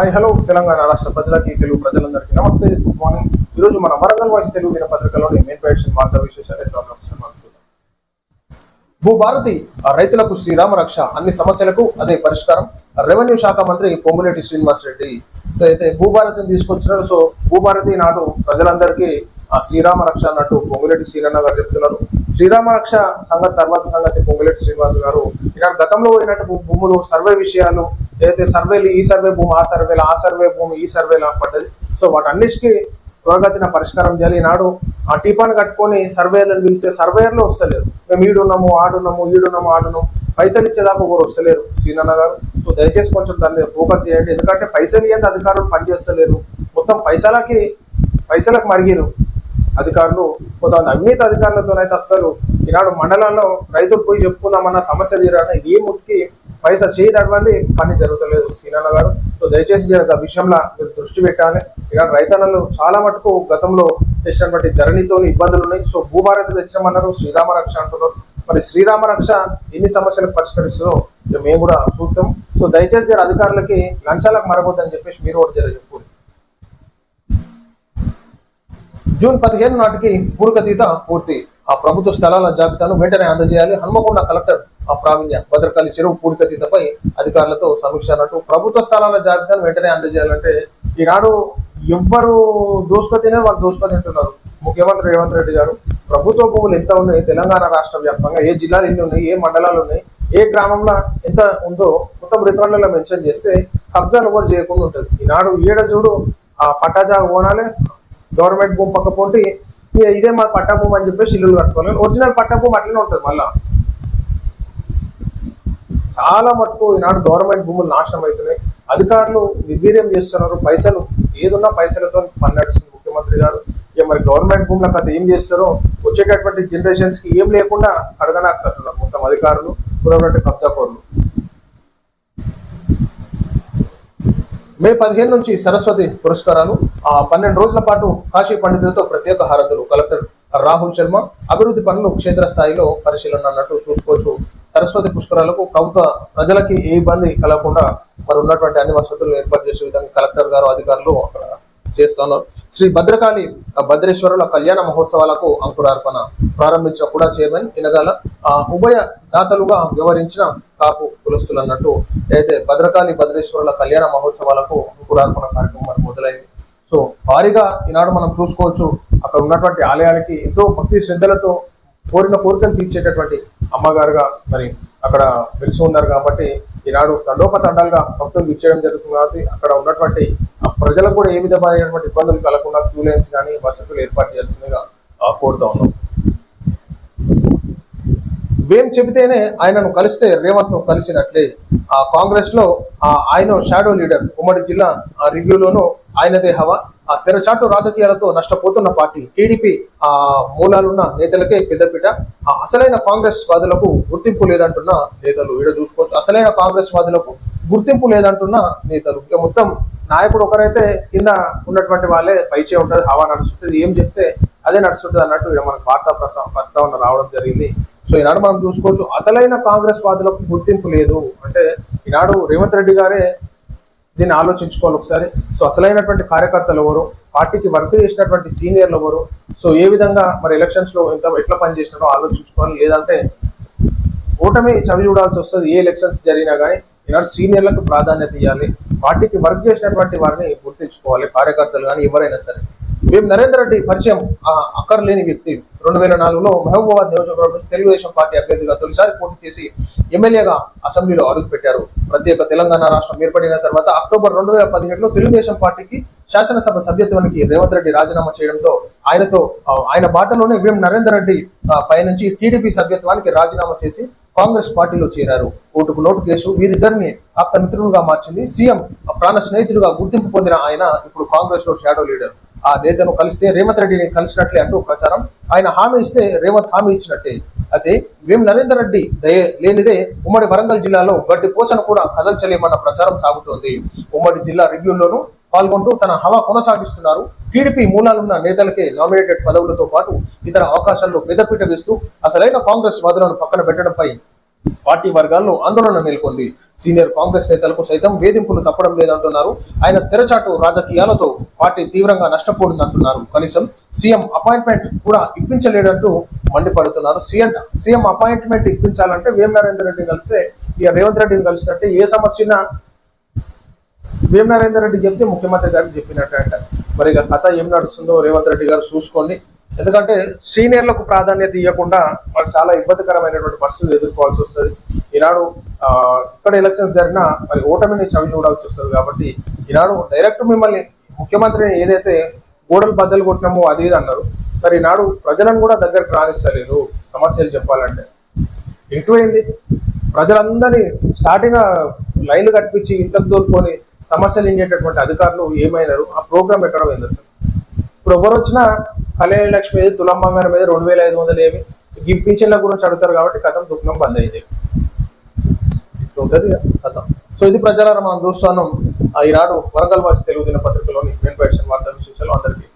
Hi hello Telangana రాష్ట్ర ప్రజలకి తెలుగు ప్రజలందరికీ నమస్తే గుడ్ మార్నింగ్ ఈరోజు మన వరంగల్ వాయిస్ తెలుగు దినపత్రికలోని మెయిన్ పేషన్ వార్తా విశేషాలు ఎట్లా మనం చూద్దాం. భూభారతి ఆ రైతులకు శ్రీరామ రక్ష అన్ని సమస్యలకు అదే పరిష్కారం. రెవెన్యూ శాఖ మంత్రి పొంగులేటి శ్రీనివాస్ రెడ్డి. సో అయితే భూభారతిని తీసుకొచ్చినారు. సో భూభారతి నాడు ప్రజలందరికీ ఆ శ్రీరామ రక్ష అన్నట్టు పొంగులేటి శ్రీరన్న గారు చెప్తున్నారు. శ్రీరామ రక్ష సంగతి తర్వాత సంగతి పొంగులేటి శ్రీనివాస్ గారు. ఇక్కడ గతంలో పోయినట్టు భూ- భూములు సర్వే విషయాలు ఏదైతే సర్వేలు ఈ సర్వే భూమి ఆ సర్వేలు ఆ సర్వే భూమి ఈ సర్వేలా పడ్డది. సో వాటన్నిటికీ త్వరగతిన పరిష్కారం చేయాలి. ఈనాడు ఆ టీపాను కట్టుకొని సర్వేలను పిలిస్తే సర్వేయర్లు వస్తలేరు. మేము ఈడున్నాము ఆడున్నాము ఈడున్నాము ఆడున్నాము. పైసలు ఇచ్చేదాకా ఎవరు వస్తలేరు. సీనన్న గారు సో దయచేసి కొంచెం దాని మీద ఫోకస్ చేయండి. ఎందుకంటే పైసలు ఇయ్యంది అధికారులు పనిచేస్తలేరు. మొత్తం పైసలకి పైసలకు మరిగిరు అధికారులు. కొంతమంది అవినీతి అధికారులతో అయితే అస్సలు ఈనాడు మండలంలో రైతులు పోయి చెప్పుకుందామన్న సమస్య తీరాన ఈ ముక్కి పైసా చేయి తడవండి పని జరుగుతలేదు సీనన్న గారు. సో దయచేసి జర ఆ విషయంలో మీరు దృష్టి పెట్టాలి. ఇక రైతన్నలు చాలా మటుకు గతంలో తెచ్చినటువంటి ధరణితో ఇబ్బందులు ఉన్నాయి. సో భూభారత తెచ్చామన్నారు శ్రీరామ రక్ష అంటున్నారు. మరి శ్రీరామ రక్ష ఎన్ని సమస్యలకు పరిష్కరిస్తుందో మేము కూడా చూస్తాం. సో దయచేసి జర అధికారులకి లంచాలకు మరగొద్దని చెప్పేసి మీరు కూడా జర చెప్పుకోండి. జూన్ పదిహేను నాటికి పూర్వతీత పూర్తి. ఆ ప్రభుత్వ స్థలాల జాబితాను వెంటనే అందజేయాలి. హన్మకొండ కలెక్టర్ ఆ ప్రావీణ్య భద్రకాళి చెరువు పూడికతీతపై అధికారులతో సమీక్ష అన్నట్టు ప్రభుత్వ స్థలాల జాబితాను వెంటనే అందజేయాలంటే ఈనాడు ఎవ్వరు దోసుకొతేనే వాళ్ళు దోసుకొని తింటున్నారు. ముఖ్యమంత్రి రేవంత్ రెడ్డి గారు ప్రభుత్వ భూములు ఎంత ఉన్నాయి? తెలంగాణ రాష్ట్ర వ్యాప్తంగా ఏ జిల్లాలు ఎన్ని ఉన్నాయి? ఏ మండలాలు ఉన్నాయి? ఏ గ్రామంలో ఎంత ఉందో మొత్తం రికార్డులలో మెన్షన్ చేస్తే కబ్జాలు కూడా చేయకుండా ఉంటుంది ఈనాడు ఈడ చూడు ఆ పట్టాజా ఓనాలే గవర్నమెంట్ భూమి పక్క పోటీ ఇదే మా పట్టా భూమి అని చెప్పేసి ఇల్లు కట్టుకోవాలి. ఒరిజినల్ పట్టా భూమి అట్లనే ఉంటుంది మళ్ళీ. చాలా మటుకు ఈనాడు గవర్నమెంట్ భూములు నాశనం అవుతున్నాయి అధికారులు నిర్వీర్యం చేస్తున్నారు. పైసలు ఏదున్నా పైసలతో పని నడుస్తుంది ముఖ్యమంత్రి గారు. ఇక మరి గవర్నమెంట్ భూములకు అది ఏం చేస్తారో వచ్చేటటువంటి జనరేషన్స్కి ఏం లేకుండా అడగనాకుతున్నారు మొత్తం అధికారులు పురోగతి కబ్జాకోర్లు. మే పదిహేను నుంచి సరస్వతి పురస్కారాలు ఆ పన్నెండు రోజుల పాటు కాశీ పండితులతో ప్రత్యేక హారతులు. కలెక్టర్ రాహుల్ శర్మ అభివృద్ధి పనులు క్షేత్రస్థాయిలో పరిశీలన అన్నట్టు చూసుకోవచ్చు. సరస్వతి పుష్కరాలకు ప్రభుత్వ ప్రజలకి ఏ ఇబ్బంది కలగకుండా మరి ఉన్నటువంటి అన్ని వసతులు ఏర్పాటు చేసే విధంగా కలెక్టర్ గారు అధికారులు అక్కడ చేస్తున్నారు. శ్రీ భద్రకాళి భద్రేశ్వరుల కళ్యాణ మహోత్సవాలకు అంకురార్పణ ప్రారంభించిన కూడా చైర్మన్ ఇనగాల ఉభయ దాతలుగా వ్యవహరించిన కాపు కులస్తులు అన్నట్టు అయితే భద్రకాళి భద్రేశ్వరుల కళ్యాణ మహోత్సవాలకు అంకురార్పణ కార్యక్రమం మొదలైంది. సో భారీగా ఈనాడు మనం చూసుకోవచ్చు అక్కడ ఉన్నటువంటి ఆలయాలకి ఎంతో భక్తి శ్రద్ధలతో కోరిన కోరికలు తీర్చేటటువంటి అమ్మగారుగా మరి అక్కడ వెలిసి ఉన్నారు కాబట్టి ఈనాడు తండోపతండాలుగా భక్తులు ఇచ్చేయడం జరుగుతుంది కాబట్టి అక్కడ ఉన్నటువంటి ఆ ప్రజలకు కూడా ఏ విధమైనటువంటి ఇబ్బందులు కలగకుండా క్యూ లైన్స్ కానీ వసతులు ఏర్పాటు చేయాల్సిందిగా కోరుతా ఉన్నాం. వేం చెబితేనే ఆయనను కలిస్తే రేవంత్ను కలిసినట్లే. ఆ కాంగ్రెస్లో ఆ ఆయన షాడో లీడర్ ఉమ్మడి జిల్లా ఆ రివ్యూలోనూ ఆయనదే హవా. ఆ తెరచాటు రాజకీయాలతో నష్టపోతున్న పార్టీ టీడీపీ ఆ మూలాలున్న నేతలకే పెద్దపీట. ఆ అసలైన కాంగ్రెస్ వాదులకు గుర్తింపు లేదంటున్న నేతలు ఈడ చూసుకోవచ్చు. అసలైన కాంగ్రెస్ వాదులకు గుర్తింపు లేదంటున్న నేతలు. ఇక మొత్తం నాయకుడు ఒకరైతే కింద ఉన్నటువంటి వాళ్ళే పైచే ఉంటుంది హవా నడుస్తుంటుంది. ఏం చెప్తే అదే నడుస్తుంటుంది అన్నట్టు ఇక్కడ మనకు వార్తా ప్రస్తావన రావడం జరిగింది. సో ఈనాడు మనం చూసుకోవచ్చు. అసలైన కాంగ్రెస్ వాదులకు గుర్తింపు లేదు. అంటే ఈనాడు రేవంత్ రెడ్డి గారే దీన్ని ఆలోచించుకోవాలి ఒకసారి. సో అసలైనటువంటి కార్యకర్తలు ఎవరు? పార్టీకి వర్క్ చేసినటువంటి సీనియర్లు ఎవరు? సో ఏ విధంగా మరి ఎలక్షన్స్లో ఎంత ఎట్లా పనిచేసినారో ఆలోచించుకోవాలి. లేదంటే ఓటమి చవి చూడాల్సి వస్తుంది. ఏ ఎలక్షన్స్ జరిగినా కానీ ఈనాడు సీనియర్లకు ప్రాధాన్యత ఇవ్వాలి. పార్టీకి వర్క్ చేసినటువంటి వారిని గుర్తించుకోవాలి. కార్యకర్తలు కానీ ఎవరైనా సరే. మేము నరేందర్ రెడ్డి పరిచయం అక్కర్లేని వ్యక్తి. రెండు వేల నాలుగులో మహబూబాబాద్ నియోజకవర్గం నుంచి తెలుగుదేశం పార్టీ అభ్యర్థిగా తొలిసారి పోటీ చేసి ఎమ్మెల్యేగా అసెంబ్లీలో అడుగుపెట్టారు ప్రత్యేక తెలంగాణ రాష్ట్రం ఏర్పడిన తర్వాత అక్టోబర్ రెండు వేల పదిహేడులో తెలుగుదేశం పార్టీకి శాసనసభ సభ్యత్వానికి రేవంత్ రెడ్డి రాజీనామా చేయడంతో ఆయనతో ఆయన బాటలోనే వేం నరేందర్ రెడ్డి పైనుంచి టీడీపీ సభ్యత్వానికి రాజీనామా చేసి కాంగ్రెస్ పార్టీలో చేరారు. ఓటుకు నోటు కేసు వీరిద్దరిని ఆప్త మిత్రులుగా మార్చింది సీఎం. ప్రాణ స్నేహితులుగా గుర్తింపు పొందిన ఆయన ఇప్పుడు కాంగ్రెస్లో షాడో లీడర్ ఆ నేతను కలిస్తే రేవంత్ రెడ్డిని కలిసినట్లే అంటూ ప్రచారం. ఆయన హామీ ఇస్తే రేవంత్ హామీ ఇచ్చినట్టే. అయితే వేం నరేందర్ రెడ్డి లేనిదే ఉమ్మడి వరంగల్ జిల్లాలో గడ్డి పోషణ కూడా కదల్చలేమన్న ప్రచారం సాగుతోంది. ఉమ్మడి జిల్లా రివ్యూల్లోనూ పాల్గొంటూ తన హవా కొనసాగిస్తున్నారు. టీడీపీ మూలాలున్న నేతలకే నామినేటెడ్ పదవులతో పాటు ఇతర అవకాశాల్లో పెద్దపీట వేస్తూ అసలైన కాంగ్రెస్ వాదులను పక్కన పెట్టడంపై పార్టీ వర్గాల్లో ఆందోళన నెలకొంది. సీనియర్ కాంగ్రెస్ నేతలకు సైతం వేధింపులు తప్పడం లేదంటున్నారు. ఆయన తెరచాటు రాజకీయాలతో పార్టీ తీవ్రంగా నష్టపోతుందంటున్నారు కనీసం సీఎం అపాయింట్మెంట్ కూడా ఇప్పించలేడంటూ మండిపడుతున్నారు. సీఎం సీఎం అపాయింట్మెంట్ ఇప్పించాలంటే వేం నరేందర్ రెడ్డి కలిస్తే ఇక రేవంత్ రెడ్డిని కలిసినట్టే ఏ సమస్య ఉన్నా నరేందర్ రెడ్డి చెప్తే ముఖ్యమంత్రి గారికి చెప్పినట్టు మరి ఇక కథ ఏం నడుస్తుందో రేవంత్ రెడ్డి గారు చూసుకోండి. ఎందుకంటే సీనియర్లకు ప్రాధాన్యత ఇవ్వకుండా మరి చాలా ఇబ్బందికరమైనటువంటి పరిస్థితులు ఎదుర్కోవాల్సి వస్తుంది. ఈనాడు ఇక్కడ ఎలక్షన్స్ జరిగినా మరి ఓటమిని చవి చూడాల్సి వస్తుంది కాబట్టి ఈనాడు డైరెక్ట్ మిమ్మల్ని ముఖ్యమంత్రిని ఏదైతే గోడలు బద్దలు కొట్టినామో అది ఇది అన్నారు. మరి ఈనాడు ప్రజలను కూడా దగ్గరకు రాణిస్తలేదు సమస్యలు చెప్పాలంటే. ఎటువైంది ప్రజలందరినీ స్టార్టింగ్ లైన్లు కట్టించి ఇంతకు దూరుకొని సమస్యలు ఇంచేటటువంటి అధికారులు ఏమైనారు? ఆ ప్రోగ్రామ్ ఎక్కడ పోయింది అసలు ఇప్పుడు ఎవరు వచ్చినా కళ్యాణ లక్ష్మి ఏది తులం బంగారం మీద రెండు వేల ఐదు వందలు ఏమి? ఈ పింఛన్ల గురించి అడుగుతారు కాబట్టి కథం దుఃఖం బంద్ అయింది. ఇట్లా ఉంటుంది కథం. సో ఇది ప్రచారం మనం చూస్తున్నాం. ఆ ఈనాడు వరంగల్ వాసి తెలుగు దిన పత్రికలోని మెయిన్ వార్తా విశేషాలు అందరికీ